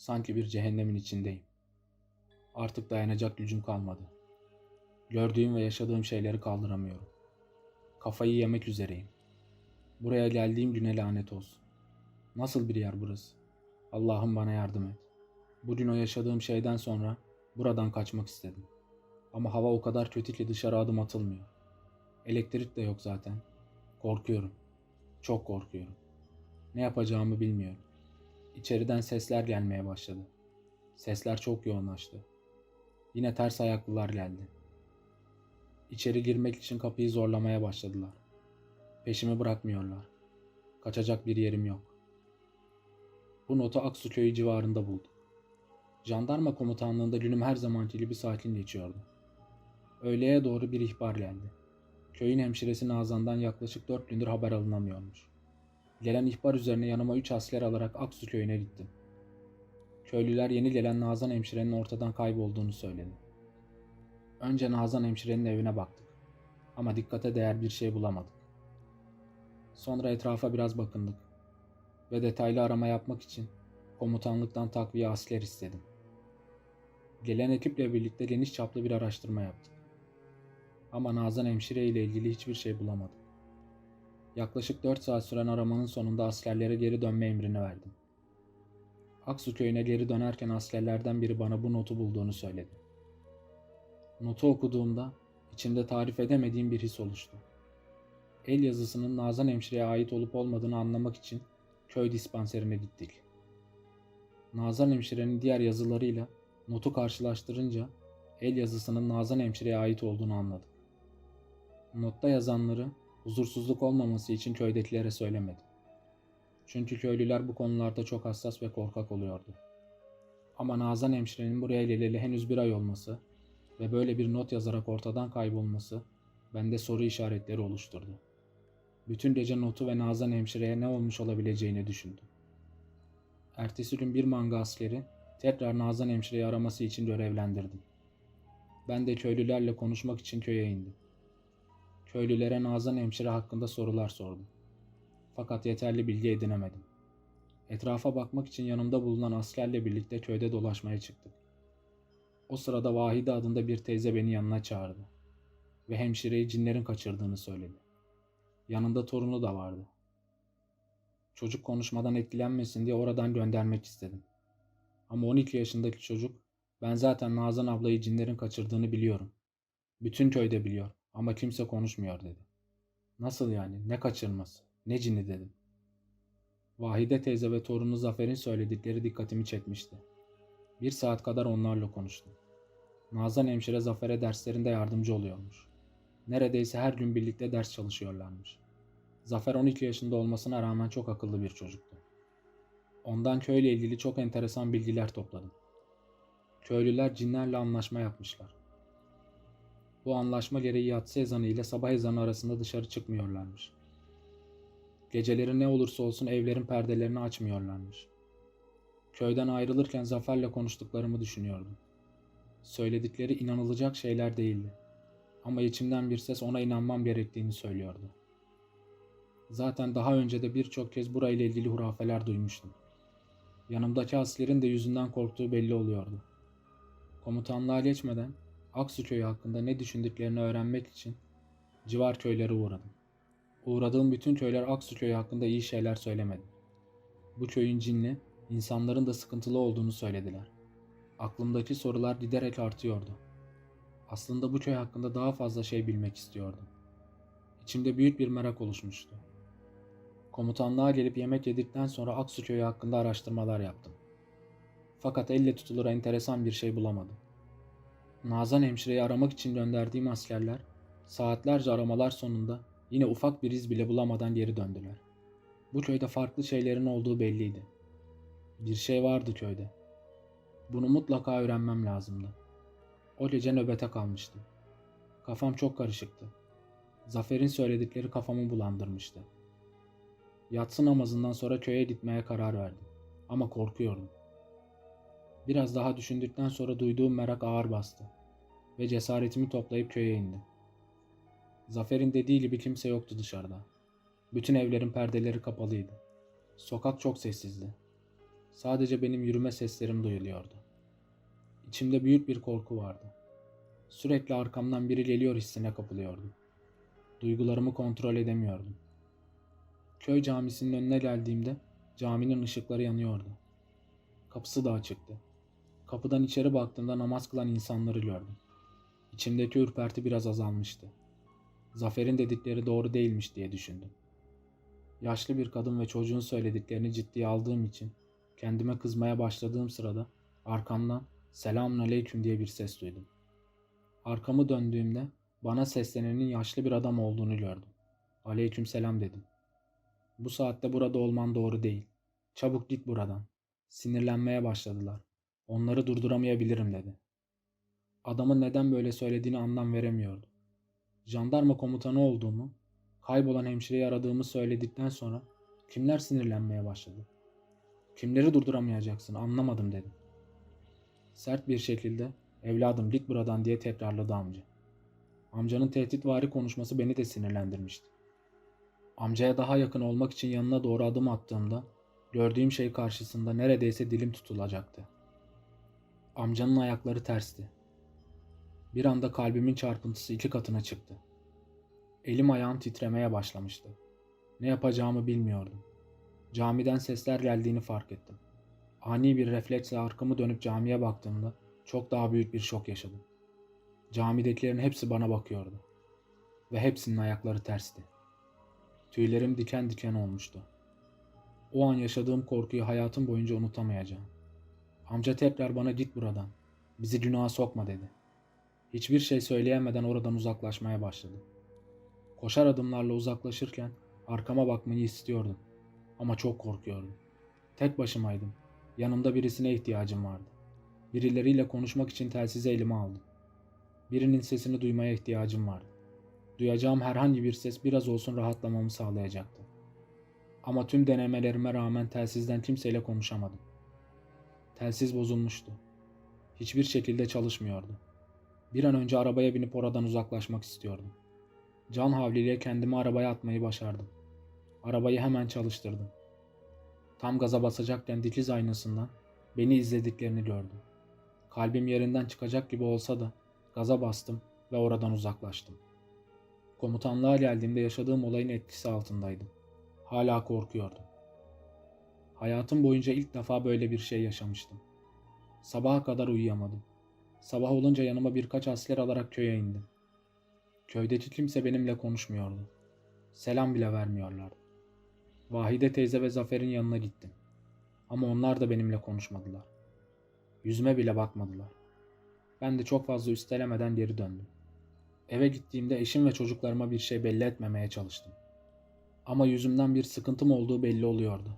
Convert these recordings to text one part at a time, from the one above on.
Sanki bir cehennemin içindeyim. Artık dayanacak gücüm kalmadı. Gördüğüm ve yaşadığım şeyleri kaldıramıyorum. Kafayı yemek üzereyim. Buraya geldiğim güne lanet olsun. Nasıl bir yer burası? Allah'ım bana yardım et. Bugün o yaşadığım şeyden sonra buradan kaçmak istedim. Ama hava o kadar kötü ki dışarı adım atılmıyor. Elektrik de yok zaten. Korkuyorum. Çok korkuyorum. Ne yapacağımı bilmiyorum. İçeriden sesler gelmeye başladı. Sesler çok yoğunlaştı. Yine ters ayaklılar geldi. İçeri girmek için kapıyı zorlamaya başladılar. Peşimi bırakmıyorlar. Kaçacak bir yerim yok. Bu notu Aksu köyü civarında buldum. Jandarma komutanlığında günüm her zamanki gibi sakin geçiyordu. Öğleye doğru bir ihbar geldi. Köyün hemşiresi Nazan'dan yaklaşık dört gündür haber alınamıyormuş. Gelen ihbar üzerine yanıma üç asker alarak Aksu köyüne gittim. Köylüler yeni gelen Nazan hemşirenin ortadan kaybolduğunu söyledi. Önce Nazan hemşirenin evine baktık. Ama dikkate değer bir şey bulamadık. Sonra etrafa biraz bakındık. Ve detaylı arama yapmak için komutanlıktan takviye asker istedim. Gelen ekiple birlikte geniş çaplı bir araştırma yaptık. Ama Nazan hemşire ile ilgili hiçbir şey bulamadık. Yaklaşık 4 saat süren aramanın sonunda askerlere geri dönme emrini verdim. Aksu köyüne geri dönerken askerlerden biri bana bu notu bulduğunu söyledi. Notu okuduğumda içimde tarif edemediğim bir his oluştu. El yazısının Nazan hemşireye ait olup olmadığını anlamak için köy dispanserine gittik. Nazan hemşirenin diğer yazılarıyla notu karşılaştırınca el yazısının Nazan hemşireye ait olduğunu anladık. Notta yazanları huzursuzluk olmaması için köydekilere söylemedim. Çünkü köylüler bu konularda çok hassas ve korkak oluyordu. Ama Nazan hemşirenin buraya geleli henüz bir ay olması ve böyle bir not yazarak ortadan kaybolması bende soru işaretleri oluşturdu. Bütün gece notu ve Nazan hemşireye ne olmuş olabileceğini düşündüm. Ertesi gün bir manga askeri tekrar Nazan hemşireyi araması için görevlendirdim. Ben de köylülerle konuşmak için köye indim. Köylülere Nazan hemşire hakkında sorular sordum. Fakat yeterli bilgi edinemedim. Etrafa bakmak için yanımda bulunan askerle birlikte köyde dolaşmaya çıktık. O sırada Vahide adında bir teyze beni yanına çağırdı ve hemşireyi cinlerin kaçırdığını söyledi. Yanında torunu da vardı. Çocuk konuşmadan etkilenmesin diye oradan göndermek istedim. Ama 12 yaşındaki çocuk ben zaten Nazan ablayı cinlerin kaçırdığını biliyorum. Bütün köyde biliyor ama kimse konuşmuyor dedi. Nasıl yani? Ne kaçırması? Ne cini dedim. Vahide teyze ve torunu Zafer'in söyledikleri dikkatimi çekmişti. Bir saat kadar onlarla konuştum. Nazan hemşire Zafer'e derslerinde yardımcı oluyormuş. Neredeyse her gün birlikte ders çalışıyorlarmış. Zafer 12 yaşında olmasına rağmen çok akıllı bir çocuktu. Ondan köyle ilgili çok enteresan bilgiler topladım. Köylüler cinlerle anlaşma yapmışlar. Bu anlaşma gereği yatsı ezanı ile sabah ezanı arasında dışarı çıkmıyorlarmış. Geceleri ne olursa olsun evlerin perdelerini açmıyorlarmış. Köyden ayrılırken Zafer'le konuştuklarımı düşünüyordum. Söyledikleri inanılacak şeyler değildi. Ama içimden bir ses ona inanmam gerektiğini söylüyordu. Zaten daha önce de birçok kez burayla ilgili hurafeler duymuştum. Yanımdaki askerin de yüzünden korktuğu belli oluyordu. Komutanlığa geçmeden Aksu köyü hakkında ne düşündüklerini öğrenmek için civar köylere uğradım. Uğradığım bütün köyler Aksu köyü hakkında iyi şeyler söylemedi. Bu köyün cinli, insanların da sıkıntılı olduğunu söylediler. Aklımdaki sorular giderek artıyordu. Aslında bu köy hakkında daha fazla şey bilmek istiyordum. İçimde büyük bir merak oluşmuştu. Komutanlığa gelip yemek yedikten sonra Aksu köyü hakkında araştırmalar yaptım. Fakat elle tutulur enteresan bir şey bulamadım. Nazan hemşireyi aramak için gönderdiğim askerler saatlerce aramalar sonunda yine ufak bir iz bile bulamadan geri döndüler. Bu köyde farklı şeylerin olduğu belliydi. Bir şey vardı köyde. Bunu mutlaka öğrenmem lazımdı. O gece nöbete kalmıştım. Kafam çok karışıktı. Zafer'in söyledikleri kafamı bulandırmıştı. Yatsı namazından sonra köye gitmeye karar verdim. Ama korkuyordum. Biraz daha düşündükten sonra duyduğum merak ağır bastı. Ve cesaretimi toplayıp köye indim. Zafer'in dediği gibi kimse yoktu dışarıda. Bütün evlerin perdeleri kapalıydı. Sokak çok sessizdi. Sadece benim yürüme seslerim duyuluyordu. İçimde büyük bir korku vardı. Sürekli arkamdan biri geliyor hissine kapılıyordum. Duygularımı kontrol edemiyordum. Köy camisinin önüne geldiğimde caminin ışıkları yanıyordu. Kapısı da açıktı. Kapıdan içeri baktığımda namaz kılan insanları gördüm. İçimdeki ürperti biraz azalmıştı. Zafer'in dedikleri doğru değilmiş diye düşündüm. Yaşlı bir kadın ve çocuğun söylediklerini ciddiye aldığım için kendime kızmaya başladığım sırada arkamdan selamun aleyküm diye bir ses duydum. Arkamı döndüğümde bana seslenenin yaşlı bir adam olduğunu gördüm. Aleyküm selam dedim. Bu saatte burada olman doğru değil. Çabuk git buradan. Sinirlenmeye başladılar. Onları durduramayabilirim dedi. Adamın neden böyle söylediğini anlam veremiyordu. Jandarma komutanı olduğumu, kaybolan hemşireyi aradığımı söyledikten sonra kimler sinirlenmeye başladı? Kimleri durduramayacaksın anlamadım dedim. Sert bir şekilde evladım git buradan diye tekrarladı amca. Amcanın tehditvari konuşması beni de sinirlendirmişti. Amcaya daha yakın olmak için yanına doğru adım attığımda gördüğüm şey karşısında neredeyse dilim tutulacaktı. Amcanın ayakları tersti. Bir anda kalbimin çarpıntısı iki katına çıktı. Elim ayağım titremeye başlamıştı. Ne yapacağımı bilmiyordum. Camiden sesler geldiğini fark ettim. Ani bir refleksle arkamı dönüp camiye baktığımda çok daha büyük bir şok yaşadım. Camidekilerin hepsi bana bakıyordu. Ve hepsinin ayakları tersti. Tüylerim diken diken olmuştu. O an yaşadığım korkuyu hayatım boyunca unutamayacağım. Amca tekrar bana git buradan. Bizi günaha sokma dedi. Hiçbir şey söyleyemeden oradan uzaklaşmaya başladı. Koşar adımlarla uzaklaşırken arkama bakmayı istiyordum. Ama çok korkuyordum. Tek başımaydım. Yanımda birisine ihtiyacım vardı. Birileriyle konuşmak için telsizi elime aldım. Birinin sesini duymaya ihtiyacım vardı. Duyacağım herhangi bir ses biraz olsun rahatlamamı sağlayacaktı. Ama tüm denemelerime rağmen telsizden kimseyle konuşamadım. Telsiz bozulmuştu. Hiçbir şekilde çalışmıyordu. Bir an önce arabaya binip oradan uzaklaşmak istiyordum. Can havliyle kendimi arabaya atmayı başardım. Arabayı hemen çalıştırdım. Tam gaza basacakken dikiz aynasından beni izlediklerini gördüm. Kalbim yerinden çıkacak gibi olsa da gaza bastım ve oradan uzaklaştım. Komutanlığa geldiğimde yaşadığım olayın etkisi altındaydım. Hala korkuyordum. Hayatım boyunca ilk defa böyle bir şey yaşamıştım. Sabaha kadar uyuyamadım. Sabah olunca yanıma birkaç asker alarak köye indim. Köydeki kimse benimle konuşmuyordu. Selam bile vermiyorlardı. Vahide teyze ve Zafer'in yanına gittim. Ama onlar da benimle konuşmadılar. Yüzüme bile bakmadılar. Ben de çok fazla üstelemeden geri döndüm. Eve gittiğimde eşim ve çocuklarıma bir şey belli etmemeye çalıştım. Ama yüzümden bir sıkıntım olduğu belli oluyordu.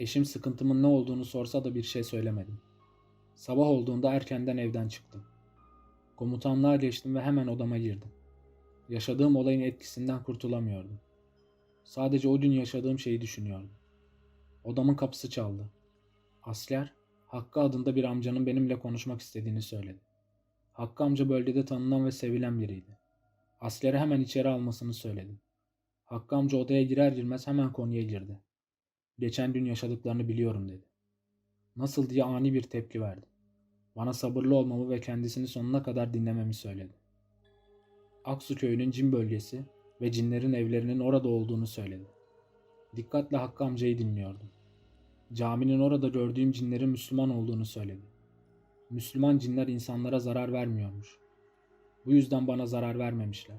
Eşim sıkıntımın ne olduğunu sorsa da bir şey söylemedim. Sabah olduğunda erkenden evden çıktım. Komutanlığa geçtim ve hemen odama girdim. Yaşadığım olayın etkisinden kurtulamıyordum. Sadece o gün yaşadığım şeyi düşünüyordum. Odamın kapısı çaldı. Asker, Hakkı adında bir amcanın benimle konuşmak istediğini söyledi. Hakkı amca bölgede tanınan ve sevilen biriydi. Askeri hemen içeri almasını söyledim. Hakkı amca odaya girer girmez hemen konuya girdi. Geçen gün yaşadıklarını biliyorum dedi. Nasıl diye ani bir tepki verdi. Bana sabırlı olmamı ve kendisini sonuna kadar dinlememi söyledi. Aksu köyünün cin bölgesi ve cinlerin evlerinin orada olduğunu söyledi. Dikkatle Hakkı amcayı dinliyordum. Caminin orada gördüğüm cinlerin Müslüman olduğunu söyledi. Müslüman cinler insanlara zarar vermiyormuş. Bu yüzden bana zarar vermemişler.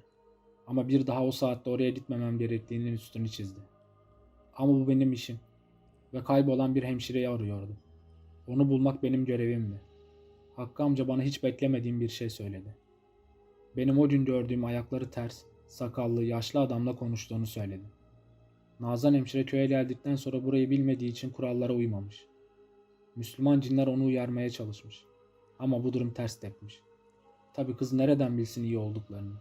Ama bir daha o saatte oraya gitmemem gerektiğinin üstünü çizdi. Ama bu benim işim. Ve kaybolan bir hemşireyi arıyordum. Onu bulmak benim görevimdi. Hakkı amca bana hiç beklemediğim bir şey söyledi. Benim o gün gördüğüm ayakları ters, sakallı, yaşlı adamla konuştuğunu söyledi. Nazan hemşire köye geldikten sonra burayı bilmediği için kurallara uymamış. Müslüman cinler onu uyarmaya çalışmış. Ama bu durum ters tepmiş. Tabi kız nereden bilsin iyi olduklarını.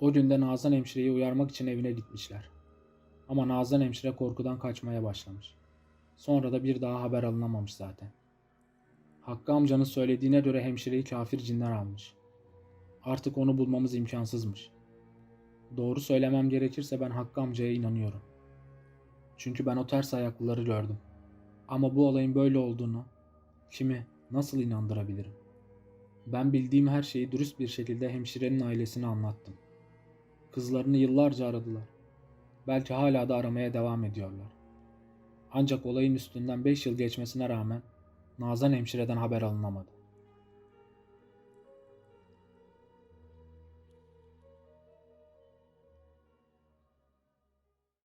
O günde Nazan hemşireyi uyarmak için evine gitmişler. Ama Nazan hemşire korkudan kaçmaya başlamış. Sonra da bir daha haber alınamamış zaten. Hakkı amcanın söylediğine göre hemşireyi kafir cinler almış. Artık onu bulmamız imkansızmış. Doğru söylemem gerekirse ben Hakkı amcaya inanıyorum. Çünkü ben o ters ayaklıları gördüm. Ama bu olayın böyle olduğunu kimi, nasıl inandırabilirim? Ben bildiğim her şeyi dürüst bir şekilde hemşirenin ailesine anlattım. Kızlarını yıllarca aradılar. Belki hala da aramaya devam ediyorlar. Ancak olayın üstünden 5 yıl geçmesine rağmen Nazan hemşireden haber alınamadı.